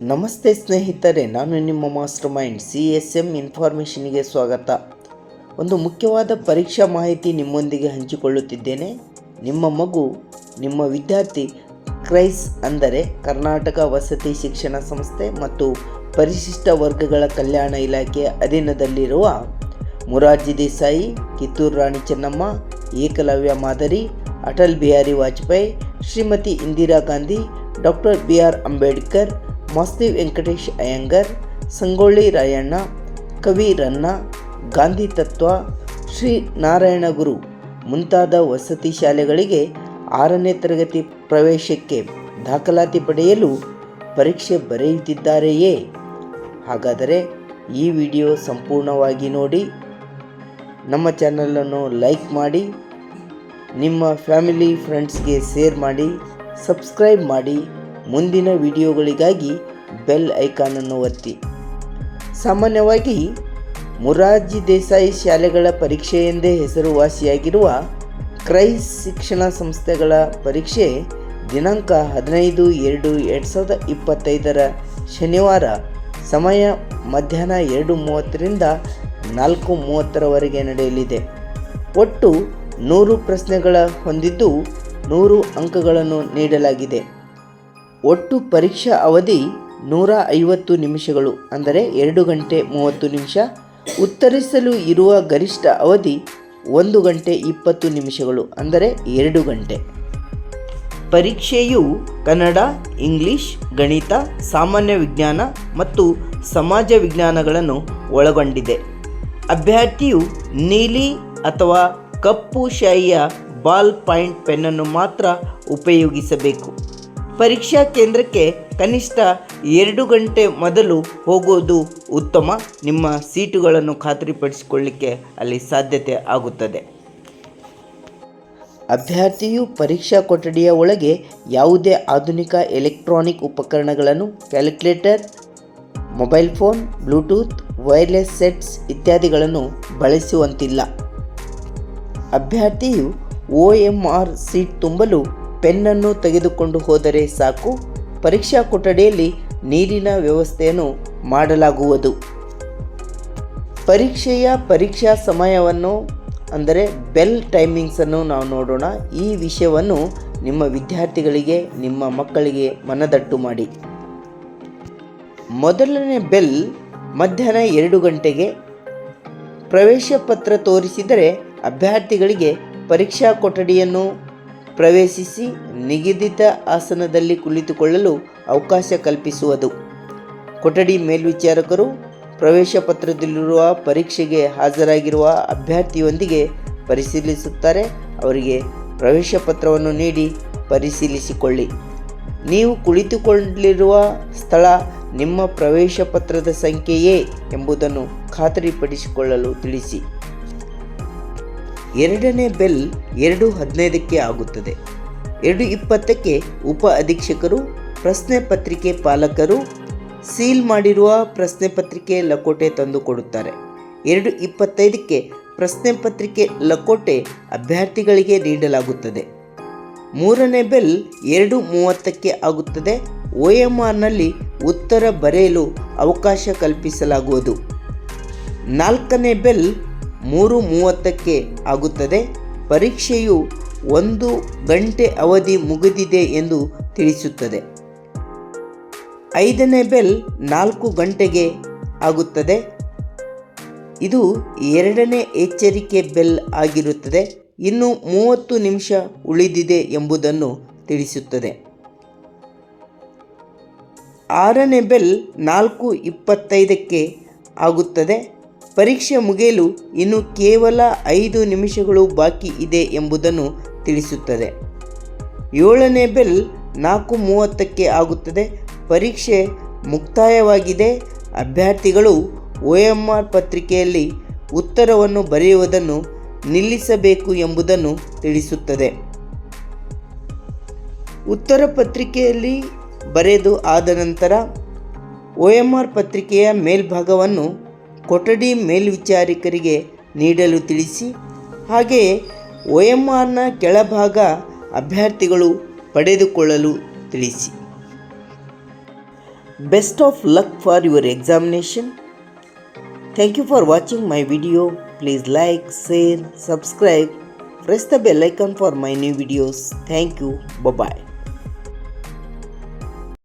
ನಮಸ್ತೆ ಸ್ನೇಹಿತರೆ, ನಾನು ನಿಮ್ಮ master mind, C S M ಇನ್ಫಾರ್ಮೇಷನ್ಗೆ ಸ್ವಾಗತ. ಒಂದು ಮುಖ್ಯವಾದ ಪರೀಕ್ಷಾ ಮಾಹಿತಿ ನಿಮ್ಮೊಂದಿಗೆ ಹಂಚಿಕೊಳ್ಳುತ್ತಿದ್ದೇನೆ. ನಿಮ್ಮ ಮಗು, ನಿಮ್ಮ ವಿದ್ಯಾರ್ಥಿ ಕ್ರೈಸ್ ಅಂದರೆ ಕರ್ನಾಟಕ ವಸತಿ ಶಿಕ್ಷಣ ಸಂಸ್ಥೆ ಮತ್ತು ಪರಿಶಿಷ್ಟ ವರ್ಗಗಳ ಕಲ್ಯಾಣ ಇಲಾಖೆಯ ಅಧೀನದಲ್ಲಿರುವ ಮುರಾರ್ಜಿ ದೇಸಾಯಿ, ಕಿತ್ತೂರು ರಾಣಿ ಚೆನ್ನಮ್ಮ, ಏಕಲವ್ಯ ಮಾದರಿ, Atal Bihari Vajpayee, Shrimati Indira Gandhi, doctor B R Ambedkar Masti Venkatesh Iyengar, Sangolli Rayanna, ಕವಿ ರನ್ನ, ಗಾಂಧಿ ತತ್ವ, ಶ್ರೀ ನಾರಾಯಣ ಗುರು ಮುಂತಾದ ವಸತಿ ಶಾಲೆಗಳಿಗೆ ಆರನೇ ತರಗತಿ ಪ್ರವೇಶಕ್ಕೆ ದಾಖಲಾತಿ ಪಡೆಯಲು ಪರೀಕ್ಷೆ ಬರೆಯುತ್ತಿದ್ದಾರೆಯೇ? ಹಾಗಾದರೆ ಈ ವಿಡಿಯೋ ಸಂಪೂರ್ಣವಾಗಿ ನೋಡಿ, ನಮ್ಮ ಚಾನಲನ್ನು ಲೈಕ್ ಮಾಡಿ, ನಿಮ್ಮ ಫ್ಯಾಮಿಲಿ ಫ್ರೆಂಡ್ಸ್ಗೆ ಶೇರ್ ಮಾಡಿ, ಸಬ್ಸ್ಕ್ರೈಬ್ ಮಾಡಿ, ಮುಂದಿನ ವಿಡಿಯೋಗಳಿಗಾಗಿ ಬೆಲ್ ಐಕಾನನ್ನು ಒತ್ತಿ. ಸಾಮಾನ್ಯವಾಗಿ ಮುರಾರ್ಜಿ ದೇಸಾಯಿ ಶಾಲೆಗಳ ಪರೀಕ್ಷೆ ಎಂದೇ ಹೆಸರುವಾಸಿಯಾಗಿರುವ ಕ್ರೈಸ್ ಶಿಕ್ಷಣ ಸಂಸ್ಥೆಗಳ ಪರೀಕ್ಷೆ ದಿನಾಂಕ ಹದಿನೈದು ಎರಡು ಎರಡು ಸಾವಿರದ ಇಪ್ಪತ್ತೈದರ ಶನಿವಾರ ಸಮಯ ಮಧ್ಯಾಹ್ನ ಎರಡು ಮೂವತ್ತರಿಂದ ನಾಲ್ಕು ಮೂವತ್ತರವರೆಗೆ ನಡೆಯಲಿದೆ. ಒಟ್ಟು ನೂರು ಪ್ರಶ್ನೆಗಳ ಹೊಂದಿದ್ದು ನೂರು ಅಂಕಗಳನ್ನು ನೀಡಲಾಗಿದೆ. ಒಟ್ಟು ಪರೀಕ್ಷಾ ಅವಧಿ ನೂರ ಐವತ್ತು ನಿಮಿಷಗಳು, ಅಂದರೆ ಎರಡು ಗಂಟೆ ಮೂವತ್ತು ನಿಮಿಷ. ಉತ್ತರಿಸಲು ಇರುವ ಗರಿಷ್ಠ ಅವಧಿ ಒಂದು ಗಂಟೆ ಇಪ್ಪತ್ತು ನಿಮಿಷಗಳು, ಅಂದರೆ ಎರಡು ಗಂಟೆ. ಪರೀಕ್ಷೆಯು ಕನ್ನಡ, ಇಂಗ್ಲಿಷ್, ಗಣಿತ, ಸಾಮಾನ್ಯ ವಿಜ್ಞಾನ ಮತ್ತು ಸಮಾಜ ವಿಜ್ಞಾನಗಳನ್ನು ಒಳಗೊಂಡಿದೆ. ಅಭ್ಯರ್ಥಿಯು ನೀಲಿ ಅಥವಾ ಕಪ್ಪು ಶಾಯಿಯ ಬಾಲ್ ಪಾಯಿಂಟ್ ಪೆನ್ನನ್ನು ಮಾತ್ರ ಉಪಯೋಗಿಸಬೇಕು. ಪರೀಕ್ಷಾ ಕೇಂದ್ರಕ್ಕೆ ಕನಿಷ್ಠ ಎರಡು ಗಂಟೆ ಮೊದಲು ಹೋಗೋದು ಉತ್ತಮ. ನಿಮ್ಮ ಸೀಟುಗಳನ್ನು ಖಾತ್ರಿಪಡಿಸಿಕೊಳ್ಳಿಕ್ಕೆ ಅಲ್ಲಿ ಸಾಧ್ಯತೆ ಆಗುತ್ತದೆ. ಅಭ್ಯರ್ಥಿಯು ಪರೀಕ್ಷಾ ಕೊಠಡಿಯ ಒಳಗೆ ಯಾವುದೇ ಆಧುನಿಕ ಎಲೆಕ್ಟ್ರಾನಿಕ್ ಉಪಕರಣಗಳನ್ನು, calculator, mobile phone, bluetooth, wireless sets ಇತ್ಯಾದಿಗಳನ್ನು ಬಳಸುವಂತಿಲ್ಲ. ಅಭ್ಯರ್ಥಿಯು ಒ ಎಂ ಆರ್ ಸೀಟ್ ತುಂಬಲು ಪೆನ್ನನ್ನು ತೆಗೆದುಕೊಂಡು ಹೋದರೆ ಸಾಕು. ಪರೀಕ್ಷಾ ಕೊಠಡಿಯಲ್ಲಿ ನೀರಿನ ವ್ಯವಸ್ಥೆಯನ್ನು ಮಾಡಲಾಗುವುದು. ಪರೀಕ್ಷೆಯ ಪರೀಕ್ಷಾ ಸಮಯವನ್ನು, ಅಂದರೆ ಬೆಲ್ ಟೈಮಿಂಗ್ಸನ್ನು ನಾವು ನೋಡೋಣ. ಈ ವಿಷಯವನ್ನು ನಿಮ್ಮ ವಿದ್ಯಾರ್ಥಿಗಳಿಗೆ, ನಿಮ್ಮ ಮಕ್ಕಳಿಗೆ ಮನದಟ್ಟು ಮಾಡಿ. ಮೊದಲನೇ ಬೆಲ್ ಮಧ್ಯಾಹ್ನ ಎರಡು ಗಂಟೆಗೆ. ಪ್ರವೇಶ ಪತ್ರ ತೋರಿಸಿದರೆ ಅಭ್ಯರ್ಥಿಗಳಿಗೆ ಪರೀಕ್ಷಾ ಕೊಠಡಿಯನ್ನು ಪ್ರವೇಶಿಸಿ ನಿಗದಿತ ಆಸನದಲ್ಲಿ ಕುಳಿತುಕೊಳ್ಳಲು ಅವಕಾಶ ಕಲ್ಪಿಸುವುದು. ಕೊಠಡಿ ಮೇಲ್ವಿಚಾರಕರು ಪ್ರವೇಶ ಪತ್ರದಲ್ಲಿರುವ ಪರೀಕ್ಷೆಗೆ ಹಾಜರಾಗಿರುವ ಅಭ್ಯರ್ಥಿಯೊಂದಿಗೆ ಪರಿಶೀಲಿಸುತ್ತಾರೆ. ಅವರಿಗೆ ಪ್ರವೇಶ ಪತ್ರವನ್ನು ನೀಡಿ ಪರಿಶೀಲಿಸಿಕೊಳ್ಳಿ. ನೀವು ಕುಳಿತುಕೊಂಡಿರುವ ಸ್ಥಳ ನಿಮ್ಮ ಪ್ರವೇಶ ಪತ್ರದ ಸಂಖ್ಯೆಯೇ ಎಂಬುದನ್ನು ಖಾತರಿಪಡಿಸಿಕೊಳ್ಳಲು ತಿಳಿಸಿ. ಎರಡನೇ ಬೆಲ್ ಎರಡು ಹದಿನೈದಕ್ಕೆ ಆಗುತ್ತದೆ. ಎರಡು ಇಪ್ಪತ್ತಕ್ಕೆ ಉಪ ಅಧೀಕ್ಷಕರು, ಪ್ರಶ್ನೆ ಪತ್ರಿಕೆ ಪಾಲಕರು ಸೀಲ್ ಮಾಡಿರುವ ಪ್ರಶ್ನೆ ಪತ್ರಿಕೆ ಲಕೋಟೆ ತಂದು ಕೊಡುತ್ತಾರೆ. ಎರಡು ಇಪ್ಪತ್ತೈದಕ್ಕೆ ಪ್ರಶ್ನೆ ಪತ್ರಿಕೆ ಲಕೋಟೆ ಅಭ್ಯರ್ಥಿಗಳಿಗೆ ನೀಡಲಾಗುತ್ತದೆ. ಮೂರನೇ ಬೆಲ್ ಎರಡು ಮೂವತ್ತಕ್ಕೆ ಆಗುತ್ತದೆ. ಒ ಎಂ ಆರ್ನಲ್ಲಿ ಉತ್ತರ ಬರೆಯಲು ಅವಕಾಶ ಕಲ್ಪಿಸಲಾಗುವುದು. ನಾಲ್ಕನೇ ಬೆಲ್ ಮೂರು ಮೂವತ್ತಕ್ಕೆ ಆಗುತ್ತದೆ. ಪರೀಕ್ಷೆಯು ಒಂದು ಗಂಟೆ ಅವಧಿ ಮುಗಿದಿದೆ ಎಂದು ತಿಳಿಸುತ್ತದೆ. ಐದನೇ ಬೆಲ್ ನಾಲ್ಕು ಗಂಟೆಗೆ ಆಗುತ್ತದೆ. ಇದು ಎರಡನೇ ಎಚ್ಚರಿಕೆ ಬೆಲ್ ಆಗಿರುತ್ತದೆ. ಇನ್ನು ಮೂವತ್ತು ನಿಮಿಷ ಉಳಿದಿದೆ ಎಂಬುದನ್ನು ತಿಳಿಸುತ್ತದೆ. ಆರನೇ ಬೆಲ್ ನಾಲ್ಕು ಇಪ್ಪತ್ತೈದಕ್ಕೆ ಆಗುತ್ತದೆ. ಪರೀಕ್ಷೆ ಮುಗಿಯಲು ಇನ್ನು ಕೇವಲ ಐದು ನಿಮಿಷಗಳು ಬಾಕಿ ಇದೆ ಎಂಬುದನ್ನು ತಿಳಿಸುತ್ತದೆ. ಏಳನೇ ಬೆಲ್ ನಾಲ್ಕು ಮೂವತ್ತಕ್ಕೆ ಆಗುತ್ತದೆ. ಪರೀಕ್ಷೆ ಮುಕ್ತಾಯವಾಗಿದೆ. ಅಭ್ಯರ್ಥಿಗಳು ಒ ಎಂ ಆರ್ ಪತ್ರಿಕೆಯಲ್ಲಿ ಉತ್ತರವನ್ನು ಬರೆಯುವುದನ್ನು ನಿಲ್ಲಿಸಬೇಕು ಎಂಬುದನ್ನು ತಿಳಿಸುತ್ತದೆ. ಉತ್ತರ ಪತ್ರಿಕೆಯಲ್ಲಿ ಬರೆದು ಆದ ನಂತರ ಒ ಎಂ ಆರ್ ಪತ್ರಿಕೆಯ ಮೇಲ್ಭಾಗವನ್ನು ಕೊಠಡಿ ಮೇಲ್ವಿಚಾರಕರಿಗೆ ನೀಡಲು ತಿಳಿಸಿ, ಹಾಗೆ ಒ ಆರ್ನ ಕೆಳಭಾಗ ಅಭ್ಯರ್ಥಿಗಳು ಪಡೆದುಕೊಳ್ಳಲು ತಿಳಿಸಿ. Best of luck for your examination thank you for watching my video please like share subscribe press the bell icon for my new videos thank you bye bye.